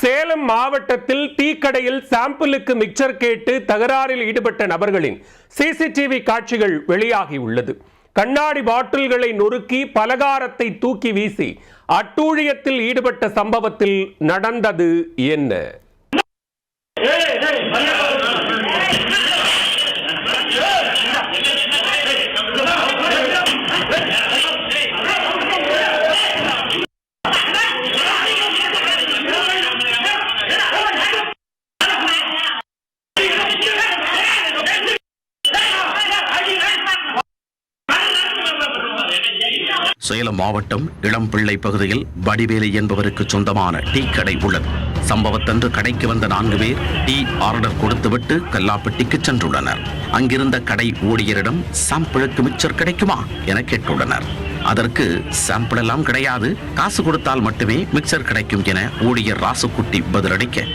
சேலம் மாவட்டத்தில் டீக்கடையில் சாம்பிளுக்கு மிக்சர் கேட்டு தகராறில் ஈடுபட்ட நபர்களின் சிசிடிவி காட்சிகள் வெளியாகியுள்ளது. கண்ணாடி பாட்டில்களை நொறுக்கி பலகாரத்தை தூக்கி வீசி அட்டூழியத்தில் ஈடுபட்ட சம்பவத்தில் நடந்தது என்ன? சேலம் மாவட்டம் இளம்பிள்ளை பகுதியில் வடிவேலி என்பவருக்கு சொந்தமான டீ கடை உள்ளது. சம்பவத்தன்று கடைக்கு வந்த நான்கு பேர் டீ ஆர்டர் கொடுத்துவிட்டு கல்லாப்பட்டிக்கு சென்றுள்ளனர். அங்கிருந்த கடை ஊழியரிடம் சாம்பிளுக்கு மிச்சர் கிடைக்குமா என கேட்டுள்ளனர். அதற்கு சாம்பிள் எல்லாம் கிடையாது காசு கொடுத்தால் மட்டுமே மிக்சர் கிடைக்கும் என ஊழியர் ராசுக்குட்டி பதிலளிக்க.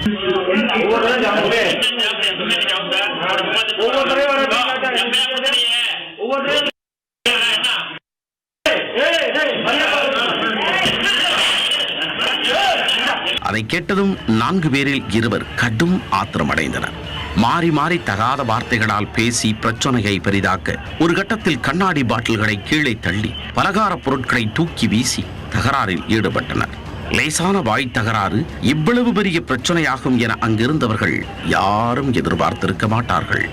அதை கேட்டதும் நான்கு பேரில் இருவர் கடும் ஆத்திரமடைந்தனர். மாறி மாறி தகாத வார்த்தைகளால் பேசி பிரச்சனையை பெரிதாக்க ஒரு கட்டத்தில் கண்ணாடி பாட்டில்களை கீழே தள்ளி பலகார பொருட்களை தூக்கி வீசி தகராறில் ஈடுபட்டனர். லேசான வாய் தகராறு இவ்வளவு பெரிய பிரச்சனையாகும் என அங்கிருந்தவர்கள் யாரும் எதிர்பார்த்திருக்க மாட்டார்கள்.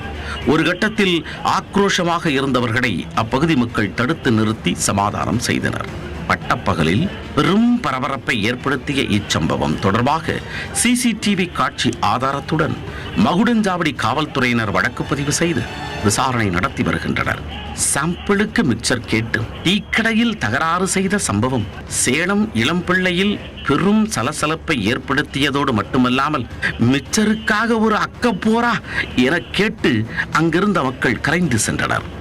ஒரு கட்டத்தில் ஆக்ரோஷமாக இருந்தவர்களை அப்பகுதி மக்கள் தடுத்து நிறுத்தி சமாதானம் செய்தனர். பட்டப்பகலில் பெரும் பரபரப்பை ஏற்படுத்திய இச்சம்பவம் தொடர்பாக சிசிடிவி காட்சி ஆதாரத்துடன் மகுடஞ்சாவடி காவல்துறையினர் வழக்கு பதிவு செய்து விசாரணை நடத்தி வருகின்றனர். சாம்பிளுக்கு மிக்சர் கேட்டு டீக்கடையில் தகராறு செய்த சம்பவம் சேலம் இளம்பிள்ளையில் பெரும் சலசலப்பை ஏற்படுத்தியதோடு மட்டுமல்லாமல் மிச்சருக்காக ஒரு அக்கப்போரா என கேட்டு அங்கிருந்த மக்கள் கரைந்து சென்றனர்.